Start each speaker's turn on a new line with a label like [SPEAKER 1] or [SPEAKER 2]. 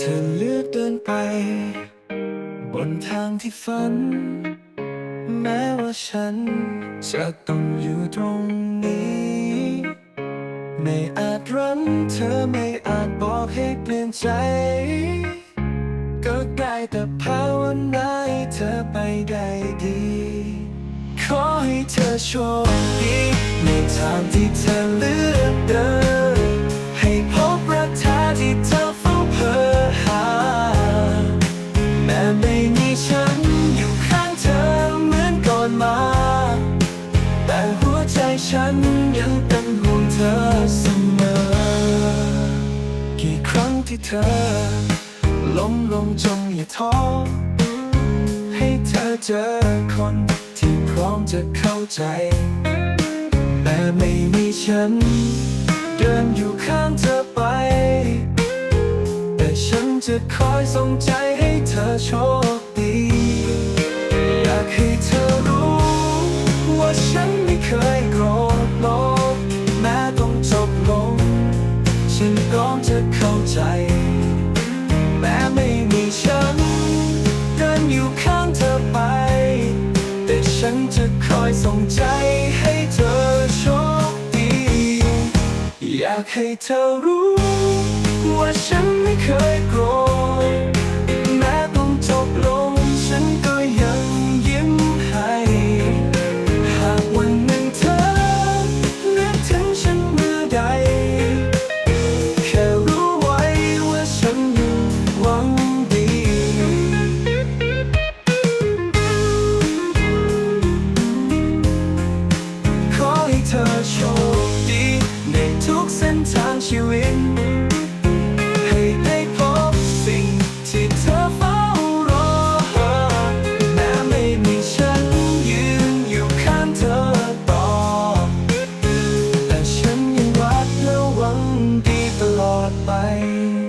[SPEAKER 1] เธอเลือกเดินไป บนทางที่ฝัน แม้ว่าฉัน จะต้องอยู่ตรงนี้ ไม่อาจรั้เธอไม่อาจบอกให้เปลี่ยนใจ ก็ได้แต่ภาวนาให้เธอไปได้ดี ขอให้เธอโชคดีในทางที่เธอ ใจฉันยังเป็นห่วงเธอเสมอ กี่ครั้งที่เธอ ล้มลงจงอย่าท้อ ให้เธอเจอคนที่พร้อมจะเข้าใจ แต่ไม่มีฉัน เดินอยู่ข้างเธอไป แต่ฉันจะคอยส่งใจให้เธอโชค องจะเข้าใจ แม้ไม่มีฉัน เดินอยู่ข้างเธอไป แต่ฉันจะคอยส่งใจให้เธอโชคดี อยากให้เธอรู้ ว่าฉันไม่เคยโกรธ spotlight